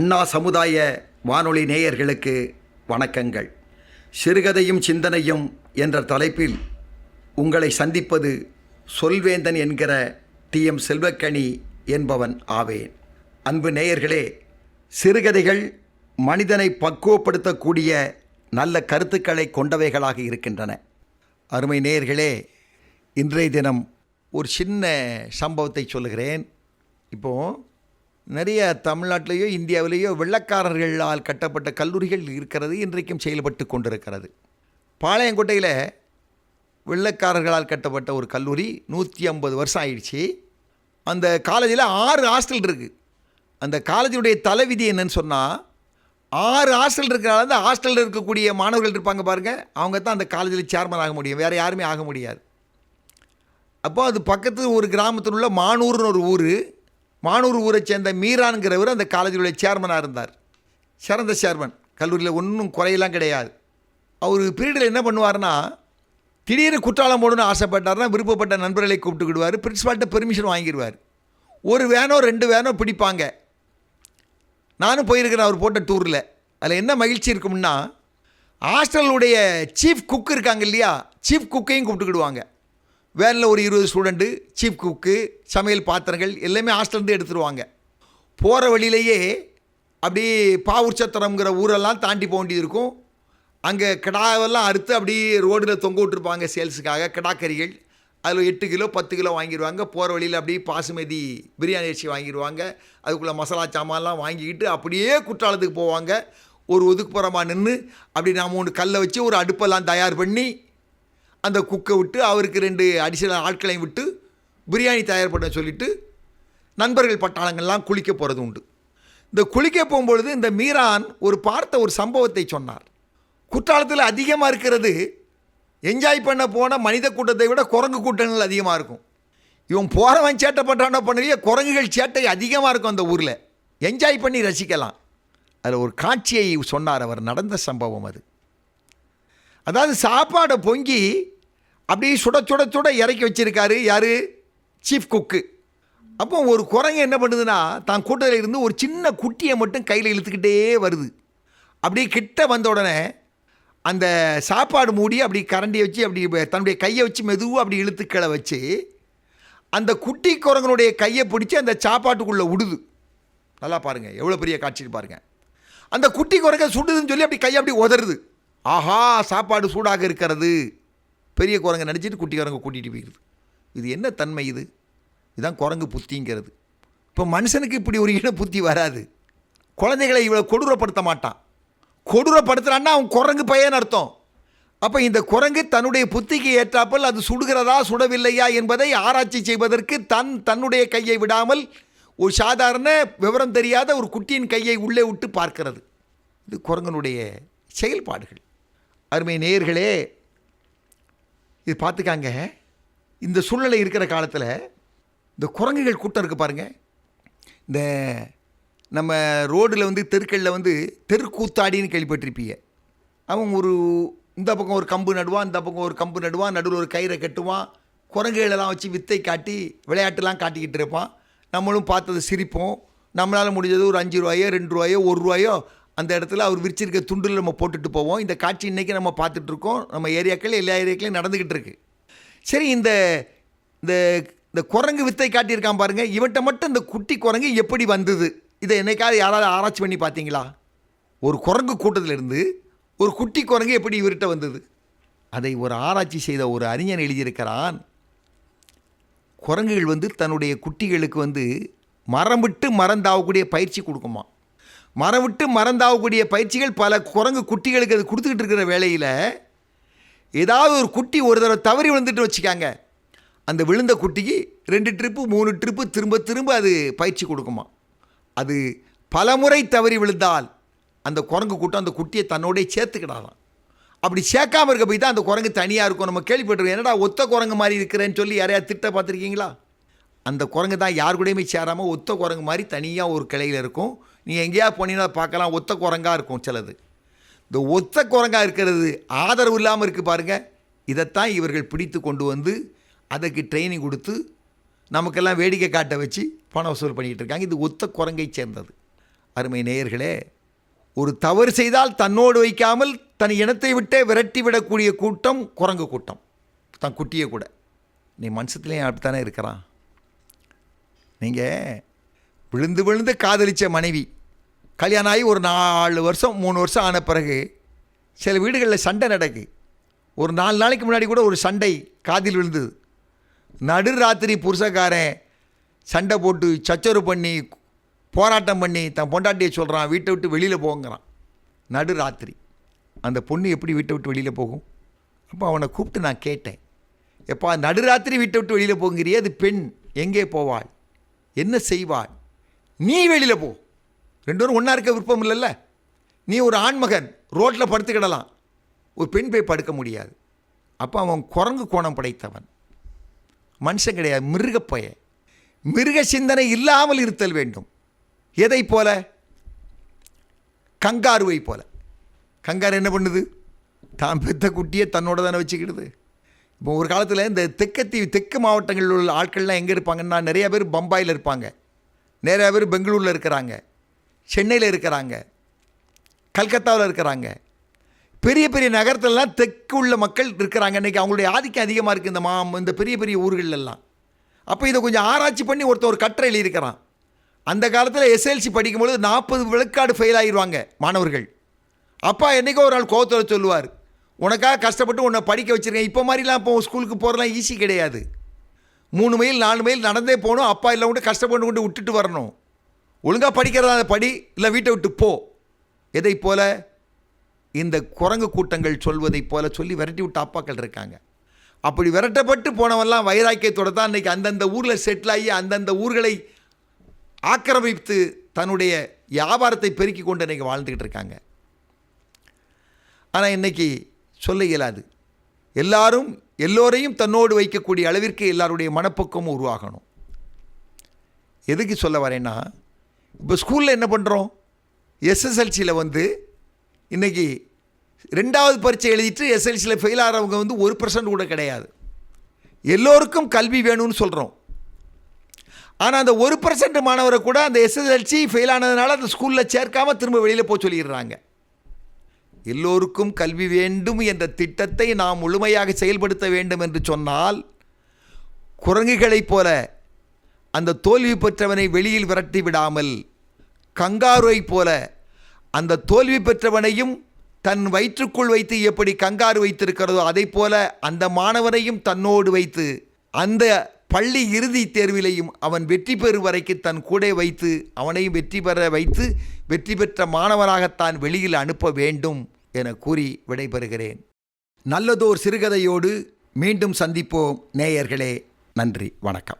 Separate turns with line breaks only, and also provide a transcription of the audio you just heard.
அண்ணா சமுதாய வானொலி நேயர்களுக்கு வணக்கங்கள். சிறுகதையும் சிந்தனையும் என்ற தலைப்பில் உங்களை சந்திப்பது சொல்வேந்தன் என்கிற டி. எம். செல்வக்கணி என்பவன் ஆவேன். அன்பு நேயர்களே சிறுகதைகள் மனிதனை பக்குவப்படுத்தக்கூடிய நல்ல கருத்துக்களை கொண்டவைகளாக இருக்கின்றன. அருமை நேயர்களே இன்றைய தினம் ஒரு சின்ன சம்பவத்தை சொல்லுகிறேன். இப்போது நிறைய தமிழ்நாட்டிலேயோ இந்தியாவிலேயோ வெள்ளக்காரர்களால் கட்டப்பட்ட கல்லூரிகள் இருக்கிறது இன்றைக்கும் செயல்பட்டு கொண்டிருக்கிறது. பாளையங்கோட்டையில் வெள்ளக்காரர்களால் கட்டப்பட்ட ஒரு கல்லூரி நூற்றி ஐம்பது வருஷம் ஆயிடுச்சு. அந்த காலேஜில் ஆறு ஹாஸ்டல் இருக்குது அந்த காலேஜுடைய தலைவிதி என்னன்னு சொன்னால் ஆறு ஹாஸ்டல் இருக்கிறனால அந்த ஹாஸ்டலில் இருக்கக்கூடிய மாணவர்கள் இருப்பாங்க பாருங்கள் அவங்க தான் அந்த காலேஜில் சேர்மன் ஆக முடியும். வேறு யாருமே ஆக முடியாது. அப்போ அது பக்கத்து ஒரு கிராமத்தில் உள்ள மானூர்னு ஒரு ஊர் மானூர் ஊரை சேர்ந்த மீரான்கிறவர் அந்த காலேஜிலுடைய சேர்மனாக இருந்தார். சிறந்த சேர்மன் கல்லூரியில் ஒன்றும் குறையெல்லாம் கிடையாது. அவர் பீரியடில் என்ன பண்ணுவார்னா திடீர்னு குற்றாலம் போடணும்னு ஆசைப்பட்டார்னா விருப்பப்பட்ட நண்பர்களை கூப்பிட்டுக்கிடுவார். பிரின்ஸ்பால்கிட்ட பெர்மிஷன் வாங்கிடுவார் ஒரு வேனோ ரெண்டு வேனோ பிடிப்பாங்க. நானும் போயிருக்கிறேன் அவர் போட்ட டூரில் அதில் என்ன மகிழ்ச்சி இருக்கும்னா ஹாஸ்டலுடைய சீஃப் குக் இருக்காங்க இல்லையா? சீஃப் குக்கையும் கூப்பிட்டுக்கிடுவாங்க. வேனில் ஒரு இருபது ஸ்டூடெண்ட்டு சீப் குக்கு சமையல் பாத்திரங்கள் எல்லாமே ஹாஸ்டல்லேருந்து எடுத்துருவாங்க. போகிற வழியிலேயே அப்படியே பாவூர்ச்சத்திரம்ங்கிற ஊரெல்லாம் தாண்டி போக வேண்டியது இருக்கும். அங்கே கிடாவெல்லாம் அறுத்து அப்படியே ரோடில் தொங்க விட்டுருப்பாங்க சேல்ஸுக்காக கிடாக்கறிகள். அதில் எட்டு கிலோ பத்து கிலோ வாங்கிடுவாங்க போகிற வழியில் அப்படியே பாசுமதி பிரியாணி அரிசி வாங்கிடுவாங்க அதுக்குள்ளே மசாலா சாமான்லாம் வாங்கிக்கிட்டு அப்படியே குற்றாலத்துக்கு போவாங்க. ஒரு ஒதுக்குப்புறமாக நின்று அப்படி நாம் ஒன்று கல்லை வச்சு ஒரு அடுப்பெல்லாம் தயார் பண்ணி அந்த குக்கை விட்டு அவருக்கு ரெண்டு அடிஷனல் ஆட்களையும் விட்டு பிரியாணி தயார் பண்ண சொல்லிவிட்டு நண்பர்கள் பட்டாளங்கள்லாம் குளிக்க போகிறது உண்டு. இந்த குளிக்க போகும்பொழுது இந்த மீரான் ஒரு பார்த்த ஒரு சம்பவத்தை சொன்னார். குற்றாலத்தில் அதிகமாக இருக்கிறது என்ஜாய் பண்ண போன மனித கூட்டத்தை விட குரங்கு கூட்டங்கள் அதிகமாக இருக்கும். இவன் போகிறவன் சேட்டை பண்ணுறானோ பண்ணலையே குரங்குகள் சேட்டை அதிகமாக இருக்கும் அந்த ஊரில். என்ஜாய் பண்ணி ரசிக்கலாம். அதில் ஒரு காட்சியை சொன்னார் அவர் நடந்த சம்பவம் அது. அதாவது சாப்பாடை பொங்கி அப்படியே சுட சுட சுட இறக்கி வச்சிருக்காரு யார்? சீஃப் குக்கு அப்போ ஒரு குரங்கு என்ன பண்ணுதுன்னா தான் கூட்டத்தில் இருந்து ஒரு சின்ன குட்டியை மட்டும் கையில் இழுத்துக்கிட்டே வருது. அப்படியே கிட்ட வந்த உடனே அந்த சாப்பாடு மூடி அப்படி கரண்டியை வச்சு அப்படி தன்னுடைய கையை வச்சு மெதுவாக அப்படி இழுத்துக்களை வச்சு அந்த குட்டி குரங்கனுடைய கையை பிடிச்சி அந்த சாப்பாட்டுக்குள்ளே விடுது நல்லா பாருங்கள் எவ்வளோ பெரிய காட்சிக்கு பாருங்கள் அந்த குட்டி குரங்க சுடுதுன்னு சொல்லி அப்படி கையை அப்படி உதறுது. ஆஹா சாப்பாடு சூடாக இருக்கிறது. பெரிய குரங்கை நினச்சிட்டு குட்டி குரங்கு கூட்டிகிட்டு போயிடுது. இது என்ன தன்மை இது? இதுதான் குரங்கு புத்திங்கிறது. இப்போ மனுஷனுக்கு இப்படி ஒரு இன புத்தி வராது. குழந்தைகளை இவ்வளோ கொடூரப்படுத்த மாட்டான். கொடூரப்படுத்துகிறான்னா அவன் குரங்கு பையன் அர்த்தம். அப்போ இந்த குரங்கு தன்னுடைய புத்திக்கு ஏற்றாப்பல் அது சுடுகிறதா சுடவில்லையா என்பதை ஆராய்ச்சி செய்வதற்கு தன் தன்னுடைய கையை விடாமல் ஒரு சாதாரண விவரம் தெரியாத ஒரு குட்டியின் கையை உள்ளே விட்டு பார்க்கிறது. இது குரங்கனுடைய செயல்பாடுகள். அருமை நேயர்களே இது பார்த்துக்காங்க. இந்த சூழ்நிலை இருக்கிற காலத்தில் இந்த குரங்குகள் கூட்டம் இருக்குது பாருங்கள் இந்த நம்ம ரோடில் வந்து தெருக்களில் வந்து தெருக்கூத்தாடின்னு கேள்விப்பட்டிருப்பீங்க. அவன் ஒரு இந்த பக்கம் ஒரு கம்பு நடுவான் இந்த பக்கம் ஒரு கம்பு நடுவான் நடுவில் ஒரு கயிறை கட்டுவான் குரங்குகளெல்லாம் வச்சு வித்தை காட்டி விளையாட்டுலாம் காட்டிக்கிட்டு இருப்பான். நம்மளும் பார்த்தது சிரிப்போம். நம்மளால் முடிஞ்சது ஒரு அஞ்சு ரூபாயோ ரெண்டு ரூபாயோ ஒரு ரூபாயோ அந்த இடத்துல அவர் விரிச்சிருக்க துண்டில் நம்ம போட்டுட்டு போவோம். இந்த காட்சி இன்றைக்கி நம்ம பார்த்துட்ருக்கோம் நம்ம ஏரியாக்கள் எல்லா ஏரியாக்களையும் நடந்துக்கிட்டு இருக்கு. சரி இந்த இந்த இந்த குரங்கு வித்தை காட்டியிருக்கான் பாருங்கள் இவன்கிட்ட மட்டும் இந்த குட்டி குரங்கு எப்படி வந்தது? இதை என்னைக்காவது யாராவது ஆராய்ச்சி பண்ணி பார்த்தீங்களா? ஒரு குரங்கு கூட்டத்திலிருந்து ஒரு குட்டி குரங்கு எப்படி இவர்கிட்ட வந்தது? அதை ஒரு ஆராய்ச்சி செய்த ஒரு அறிஞன் எழுதியிருக்கிறான். குரங்குகள் வந்து தன்னுடைய குட்டிகளுக்கு வந்து மரம் விட்டு மறந்தாகக்கூடிய பயிற்சி கொடுக்குமா? மரம் விட்டு மறந்தாகக்கூடிய பயிற்சிகள் பல குரங்கு குட்டிகளுக்கு அது கொடுத்துக்கிட்டு இருக்கிற வேலையில் ஏதாவது ஒரு குட்டி ஒரு தடவை தவறி விழுந்துட்டு வச்சுக்காங்க. அந்த விழுந்த குட்டிக்கு ரெண்டு ட்ரிப்பு மூணு ட்ரிப்பு திரும்ப திரும்ப அது பயிற்சி கொடுக்குமா? அது பலமுறை தவறி விழுந்தால் அந்த குரங்கு கூட்டம் அந்த குட்டியை தன்னோடய சேர்த்துக்கிடாதான் அப்படி சேர்க்காம இருக்க போய் தான் அந்த குரங்கு தனியாக இருக்கும். நம்ம கேள்விப்பட்டிருக்கோம். என்னடா ஒத்த குரங்கு மாதிரி இருக்கிறேன்னு சொல்லி யாரையா திட்ட பார்த்துருக்கீங்களா? அந்த குரங்கு தான் யார் கூடயுமே சேராமல் ஒத்த குரங்கு மாதிரி தனியாக ஒரு கிளையில் இருக்கும். நீ எங்கேயா போனீங்கன்னா பார்க்கலாம். ஒத்த குரங்காக இருக்கும் சிலது. இந்த ஒத்த குரங்காக இருக்கிறது ஆதரவு இல்லாமல் இருக்குது பாருங்கள் இதைத்தான் இவர்கள் பிடித்து கொண்டு வந்து அதுக்கு ட்ரைனிங் கொடுத்து நமக்கெல்லாம் வேடிக்கை காட்ட வச்சு பணம் வசூல் பண்ணிக்கிட்டு இருக்காங்க. இது ஒத்த குரங்கை சேர்ந்தது. அருமை நேயர்களே ஒரு தவறு செய்தால் தன்னோடு வைக்காமல் தன் இனத்தை விட்டே விரட்டி விடக்கூடிய கூட்டம் குரங்கு கூட்டம். தன் குட்டியை கூட. நீ மனுஷத்துலேயும் அப்படித்தானே இருக்கிறான். நீங்கள் விழுந்து விழுந்து காதலித்த மனைவி. கல்யாணம் ஆகி ஒரு நாலு வருஷம் மூணு வருஷம் ஆன பிறகு சில வீடுகளில் சண்டை நடக்கு. ஒரு நாலு நாளைக்கு முன்னாடி கூட ஒரு சண்டை காதில் விழுந்தது. நடு ராத்திரி புருஷக்காரன் சண்டை போட்டு சச்சரவு பண்ணி போராட்டம் பண்ணி தன் பொண்டாட்டியை சொல்கிறான் வீட்டை விட்டு வெளியில் போங்கிறான். நடு ராத்திரி. அந்த பொண்ணு எப்படி வீட்டை விட்டு வெளியில் போகும்? அப்போ அவனை கூப்பிட்டு நான் கேட்டேன். எப்பா நடுராத்திரி வீட்டை விட்டு வெளியில் போங்கிறியே? அது பெண். எங்கே போவாள்? என்ன செய்வாள்? நீ வெளியில் போ. ரெண்டு பேரும் ஒன்றா இருக்க விருப்பம் இல்லைல்ல. நீ ஒரு ஆண்மகன் ரோட்டில் படுத்துக்கிடலாம் ஒரு பெண் போய் படுக்க முடியாது. அப்போ அவன் குரங்கு கோணம் படைத்தவன். மனுஷன் கிடையாது மிருகப்பய மிருக சிந்தனை இல்லாமல் இருத்தல் வேண்டும். எதை போல? கங்காருவை போல. கங்காரு என்ன பண்ணுது? தான் பெத்த குட்டியை தன்னோட தானே வச்சுக்கிடுது. இப்போ ஒரு காலத்தில் இந்த தெற்கத்தீவு தெற்கு மாவட்டங்களில் உள்ள ஆட்கள்லாம் எங்கே இருப்பாங்கன்னா நிறைய பேர் பம்பாயில் இருப்பாங்க. நிறையா பேர் பெங்களூரில் இருக்கிறாங்க சென்னையில் இருக்கிறாங்க கல்கத்தாவில் இருக்கிறாங்க. பெரிய பெரிய நகரத்துலலாம் தெற்கு உள்ள மக்கள் இருக்கிறாங்க. இன்றைக்கி அவங்களுடைய ஆதிக்கம் அதிகமாக இருக்குது இந்த மா இந்த பெரிய பெரிய ஊர்களெல்லாம். அப்போ இதை கொஞ்சம் ஆராய்ச்சி பண்ணி ஒருத்தர் ஒரு கற்றை எழுதியிருக்கிறான். அந்த காலத்தில் எஸ்எல்சி படிக்கும்பொழுது நாற்பது விழுக்காடு ஃபெயில் ஆகிடுவாங்க மாணவர்கள். அப்பா என்றைக்கோ ஒரு நாள் கோவத்தில் சொல்லுவார் உனக்காக கஷ்டப்பட்டு உன்னை படிக்க வச்சுருக்கேன். இப்போ மாதிரிலாம் இப்போ ஸ்கூலுக்கு போகிறலாம் ஈஸி கிடையாது. மூணு மைல் நாலு மைல் நடந்தே போகணும். அப்பா இல்லை கொண்டு கஷ்டப்பட்டு கொண்டு விட்டுட்டு வரணும். ஒழுங்காக படிக்கிறதா அதை படி இல்லை வீட்டை விட்டு போ. எதை போல? இந்த குரங்கு கூட்டங்கள் சொல்வதைப் போல சொல்லி விரட்டி விட்ட அப்பாக்கள் இருக்காங்க. அப்படி விரட்டப்பட்டு போனவெல்லாம் வைராக்கியத்தோட தான் இன்றைக்கி அந்தந்த ஊரில் செட்டில் ஆகி அந்தந்த ஊர்களை ஆக்கிரமித்து தன்னுடைய வியாபாரத்தை பெருக்கி கொண்டு இன்றைக்கி வாழ்ந்துக்கிட்டு இருக்காங்க. ஆனால் இன்றைக்கி சொல்ல இயலாது. எல்லாரும் எல்லோரையும் தன்னோடு வைக்கக்கூடிய அளவிற்கு எல்லாருடைய மனப்பக்குவமும் உருவாகணும். எதுக்கு சொல்ல வரேன்னா இப்போ ஸ்கூலில் என்ன பண்ணுறோம் எஸ்எஸ்எல்சியில் வந்து இன்றைக்கி ரெண்டாவது பரீட்சை எழுதிட்டு எஸ்எல்சியில் ஃபெயில் ஆகிறவங்க வந்து ஒரு பர்சன்ட் கூட கிடையாது. எல்லோருக்கும் கல்வி வேணும்னு சொல்கிறோம் ஆனால் அந்த ஒரு பர்சன்ட் மாணவரை கூட அந்த எஸ்எஸ்எல்சி ஃபெயில் ஆனதுனால அந்த ஸ்கூலில் சேர்க்காமல் திரும்ப வெளியில் போக சொல்லிடுறாங்க. எல்லோருக்கும் கல்வி வேண்டும் என்ற திட்டத்தை நாம் முழுமையாக செயல்படுத்த வேண்டும் என்று சொன்னால் குரங்குகளைப் போல அந்த தோல்வி பெற்றவனை வெளியில் விரட்டி விடாமல் கங்காருவைப் போல அந்த தோல்வி பெற்றவனையும் தன் வயிற்றுக்குள் வைத்து எப்படி கங்காரு வைத்திருக்கிறதோ அதை போல அந்த மாணவனையும் தன்னோடு வைத்து அந்த பள்ளி இறுதி தேர்விலையும் அவன் வெற்றி பெறும் வரைக்கு தன் கூட வைத்து அவனையும் வெற்றி பெற வைத்து வெற்றி பெற்ற மாணவனாகத்தான் வெளியில் அனுப்ப வேண்டும். என கூறி விடைபெறுகிறேன். நல்லதோர் சிறுகதையோடு மீண்டும் சந்திப்போம். நேயர்களே நன்றி வணக்கம்.